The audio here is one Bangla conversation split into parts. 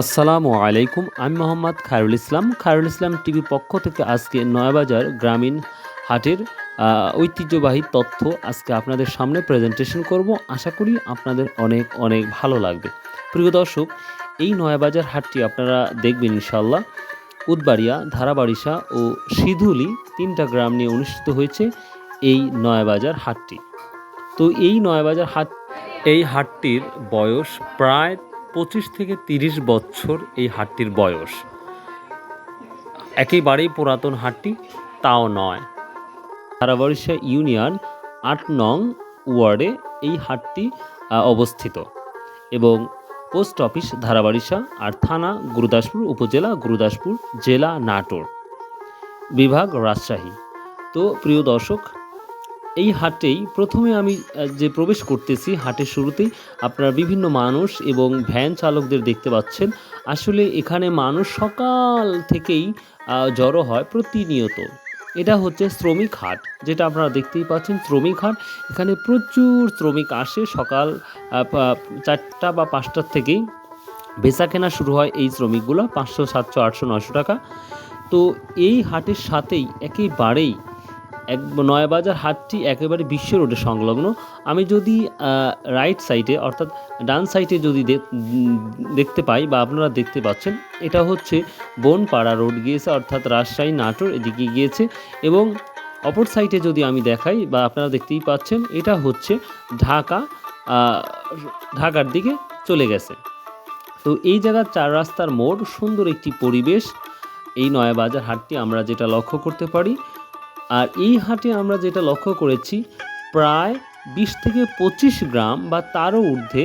আসসালামু আলাইকুম, আমি মোহাম্মদ খায়রুল ইসলাম। খায়রুল ইসলাম টিভি পক্ষ থেকে আজকে নয়াবাজার গ্রামীণ হাটের ঐতিহ্যবাহী তথ্য আজকে আপনাদের সামনে প্রেজেন্টেশন করব। আশা করি আপনাদের অনেক অনেক ভালো লাগবে। প্রিয় দর্শক, এই নয়াবাজার হাটটি আপনারা দেখবেন ইনশাল্লাহ উদবাড়িয়া, ধারাবাড়িশা ও সিধুলি তিনটা গ্রাম নিয়ে অনুষ্ঠিত হয়েছে এই নয়াবাজার হাটটি। তো এই নয়াবাজার হাট এই হাটটির বয়স প্রায় পঁচিশ থেকে তিরিশ বছর এই হাটটির বয়স। একেবারেই পুরাতন হাটটি, তাও নয়। ধারাবাড়িশা ইউনিয়ন আট নং ওয়ার্ডে এই হাটটি অবস্থিত এবং পোস্ট অফিস ধারাবাড়িশা আর থানা গুরুদাসপুর, উপজেলা গুরুদাসপুর, জেলা নাটোর বিভাগ রাজশাহী। তো প্রিয় দর্শক এই হাটেই প্রথমে আমি যে প্রবেশ করতেছি হাটের শুরুতেই, আপনারা বিভিন্ন মানুষ এবং ভ্যান চালকদের দেখতে পাচ্ছেন। আসলে এখানে মানুষ সকাল থেকেই জড়ো হয় প্রতিনিয়ত। এটা হচ্ছে শ্রমিক হাট, যেটা আপনারা দেখতেই পাচ্ছেন শ্রমিক হাট। এখানে প্রচুর শ্রমিক আসে সকাল চারটা বা পাঁচটার থেকেই। বেচা কেনা শুরু হয় এই শ্রমিকগুলো, পাঁচশো, সাতশো, আটশো নশো টাকা। তো এই হাটের সাথেই একেবারেই এক নয়াবাজার হাটটি একেবারে বিশ্ব রোডে সংলগ্ন। আমি যদি রাইট সাইডে অর্থাৎ ডান সাইডে যদি দেখতে পাই বা আপনারা দেখতে পাচ্ছেন, এটা হচ্ছে বনপাড়া রোড গিয়েছে, অর্থাৎ রাজশাহী নাটোর এদিকে গিয়েছে এবং অপর সাইডে যদি আমি দেখাই বা আপনারা দেখতেই পাচ্ছেন, এটা হচ্ছে ঢাকা ঢাকার দিকে চলে গেছে। তো এই জায়গার চার রাস্তার মোড় সুন্দর একটি পরিবেশ। এই নয়াবাজার হাটটি আমরা যেটা লক্ষ্য করতে পারি আর এই হাটে আমরা যেটা লক্ষ্য করেছি, প্রায় বিশ থেকে পঁচিশ গ্রাম বা তারও ঊর্ধ্বে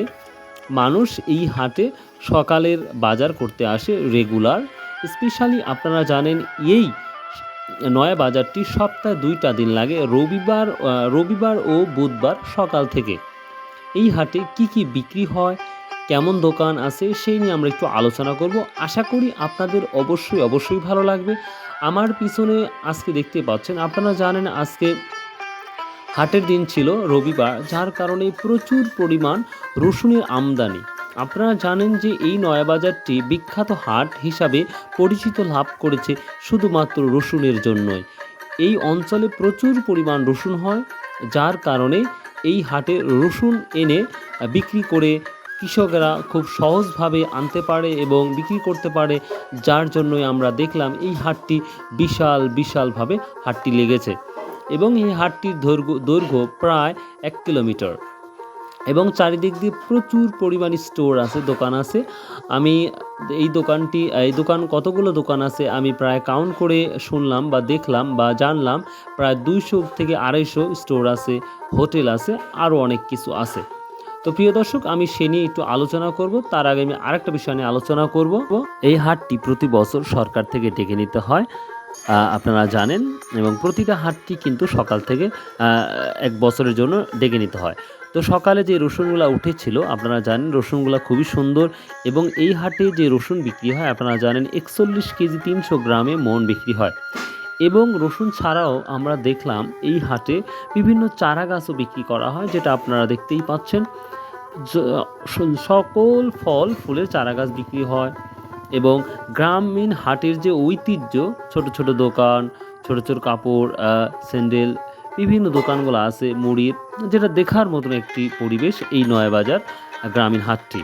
মানুষ এই হাটে সকালের বাজার করতে আসে রেগুলার। স্পেশালি আপনারা জানেন এই নয়া বাজারটি সপ্তাহে দুইটা দিন লাগে, রবিবার রবিবার ও বুধবার সকাল থেকে। এই হাটে কি কি বিক্রি হয় কেমন দোকান আছে সেই নিয়ে আমরা একটু আলোচনা করব। আশা করি আপনাদের অবশ্যই অবশ্যই ভালো লাগবে। আমার পিছনে আজকে দেখতে পাচ্ছেন, আপনারা জানেন আজকে হাটের দিন ছিল রবিবার, যার কারণে প্রচুর পরিমাণ রসুনের আমদানি। আপনারা জানেন যে এই নয়াবাজারটি বিখ্যাত হাট হিসাবে পরিচিত লাভ করেছে শুধুমাত্র রসুনের জন্যই। এই অঞ্চলে প্রচুর পরিমাণ রসুন হয়, যার কারণে এই হাটে রসুন এনে বিক্রি করে কৃষকেরা খুব সহজভাবে আনতে পারে এবং বিক্রি করতে পারে, যার জন্যই আমরা দেখলাম এই হাটটি বিশাল, বিশালভাবে হাটটি লেগেছে। এবং এই হাটটির দৈর্ঘ্য দৈর্ঘ্য প্রায় এক কিলোমিটার। এবং চারিদিক দিয়ে প্রচুর পরিমাণ স্টোর আছে, দোকান আছে। আমি এই দোকানটি, এই দোকান, কতগুলো দোকান আছে আমি প্রায় কাউন্ট করে শুনলাম বা দেখলাম বা জানলাম। প্রায় দুইশো থেকে আড়াইশো স্টোর আছে, হোটেল আছে, আরও অনেক কিছু আছে। তো প্রিয় দর্শক, আমি সে নিয়ে একটু আলোচনা করব। তার আগে আমি আরেকটা বিষয় নিয়ে আলোচনা করব। এই হাটটি প্রতি বছর সরকার থেকে ডেকে নিতে হয়। আপনারা জানেন এবং প্রতিটা হাটটি কিন্তু সকাল থেকে এক বছরের জন্য ডেকে নিতে হয়। তো সকালে যে রসুনগুলো উঠেছিল, আপনারা জানেন রসুনগুলো খুবই সুন্দর এবং এই হাটে যে রসুন বিক্রি হয়, আপনারা জানেন একচল্লিশ কেজি তিনশো গ্রামে মন বিক্রি হয়। এবং রসুন ছাড়াও আমরা দেখলাম এই হাটে বিভিন্ন চারা গাছও বিক্রি করা হয়, যেটা আপনারা দেখতেই পাচ্ছেন। সকল ফল ফুলের চারা গাছ বিক্রি হয় এবং গ্রামীণ হাটের যে ঐতিহ্য, ছোট ছোট দোকান, ছোট ছোট কাপড় স্যান্ডেল, বিভিন্ন দোকানগুলো আছে মুড়ির, যেটা দেখার মতন একটি পরিবেশ এই নয়াবাজার গ্রামীণ হাটটি।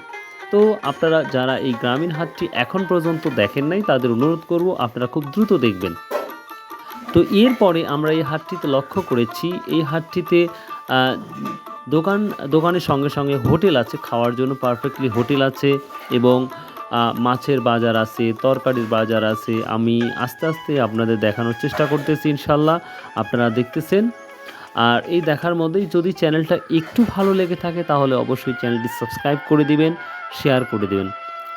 তো আপনারা যারা এই গ্রামীণ হাটটি এখন পর্যন্ত দেখেন নাই, তাদের অনুরোধ করব আপনারা খুব দ্রুত দেখবেন। তো এরপরে আমরা এই হাটটিতে লক্ষ্য করেছি, এই হাটটিতে দোকান, দোকানের সঙ্গে সঙ্গে হোটেল আছে, খাওয়ার জন্য পারফেক্টলি হোটেল আছে এবং মাছের বাজার আছে, তরকারির বাজার আছে। আমি আস্তে আস্তে আপনাদের দেখানোর চেষ্টা করতেছি ইনশাল্লাহ, আপনারা দেখতেছেন। আর এই দেখার মধ্যেই যদি চ্যানেলটা একটু ভালো লেগে থাকে তাহলে অবশ্যই চ্যানেলটি সাবস্ক্রাইব করে দিবেন শেয়ার করে দিবেন।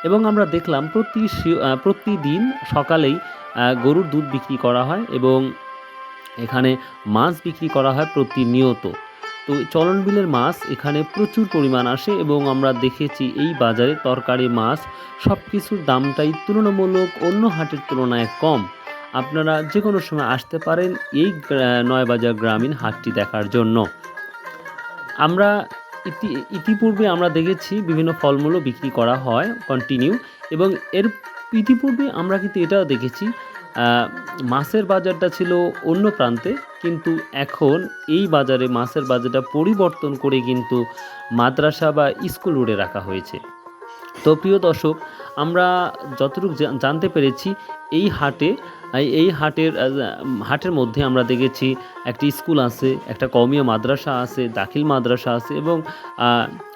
এবং আমরা দেখলাম প্রতি প্রতিদিন সকালেই গরুর দুধ বিক্রি করা হয় এবং এখানে মাছ বিক্রি করা হয় প্রতিনিয়ত। তো চলন বিলের মাছ এখানে প্রচুর পরিমাণ আসে এবং আমরা দেখেছি এই বাজারে তরকারি মাছ সব কিছুর দামটাই তুলনামূলক অন্য হাটের তুলনায় কম। আপনারা যে কোনো সময় আসতে পারেন এই নয়বাজার গ্রামীণ হাটটি দেখার জন্য। আমরা ইতি, ইতিপূর্বে আমরা দেখেছি বিভিন্ন ফলমূলও বিক্রি করা হয় কন্টিনিউ এবং এর, ইতিপূর্বে আমরা কিন্তু এটাও দেখেছি মাছের বাজারটা ছিল অন্য প্রান্তে, কিন্তু এখন এই বাজারে মাছের বাজারটা পরিবর্তন করে কিন্তু মাদ্রাসা বা স্কুল রোডে রাখা হয়েছে। তো প্রিয় দর্শক, আমরা যতটুকু জানতে পেরেছি, এই হাটে, এই- হাটের হাটের মধ্যে আমরা দেখেছি একটি স্কুল আছে, একটা কওমিয়া মাদ্রাসা আছে, দাখিল মাদ্রাসা আছে এবং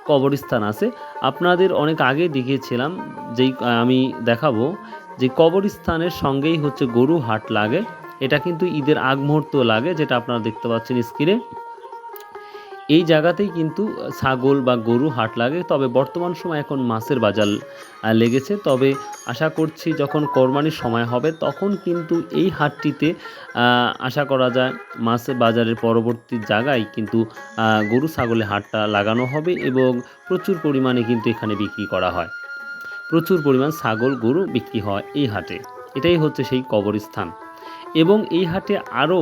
কবরস্থান আছে। আপনাদের অনেক আগে দেখিয়েছিলাম যেই, আমি দেখাবো যে কবরস্থানের সঙ্গেই হচ্ছে গরু হাট লাগে। এটা কিন্তু ঈদের আগ মুহূর্ত লাগে, যেটা আপনারা দেখতে পাচ্ছেন স্ক্রিনে। এই জায়গাতেই কিন্তু ছাগল বা গরু হাট লাগে। তবে বর্তমান সময় এখন মাছের বাজার লেগেছে। তবে আশা করছি যখন কোরবানির সময় হবে, তখন কিন্তু এই হাটটিতে আশা করা যায় মাছের বাজারের পরবর্তী জায়গায় কিন্তু গরু, ছাগলের হাটটা লাগানো হবে এবং প্রচুর পরিমাণে কিন্তু এখানে বিক্রি করা হয়। প্রচুর পরিমাণ ছাগল, গরু বিক্রি হয় এই হাটে। এটাই হচ্ছে সেই কবরস্থান। এবং এই হাটে আরও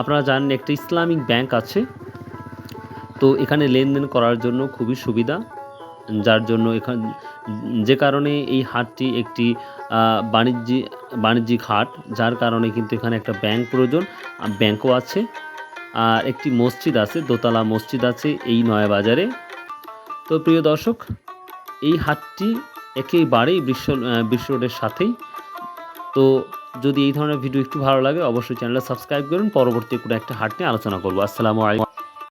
আপনারা জানেন একটা ইসলামিক ব্যাংক আছে। তো এখানে লেনদেন করার জন্য খুবই সুবিধা। যার জন্য এখান, যে কারণে এই হাটটি একটি বাণিজ্যিক বাণিজ্যিক হাট। যার কারণে কিন্তু এখানে একটা ব্যাংক প্রয়োজন। ব্যাংকও আছে। আর একটি মসজিদ আছে, দোতলা মসজিদ আছে এই নয়া বাজারে তো প্রিয় দর্শক, এই হাটটি একেবারেই বিশ্ব বিশ্ব রোডের সাথেই। তো যদি এই ধরনের ভিডিও একটু ভালো লাগে, অবশ্যই চ্যানেলটা সাবস্ক্রাইব করুন। পরবর্তী কোনো একটা হাট নিয়ে আলোচনা করব। আসসালামু আলাইকুম।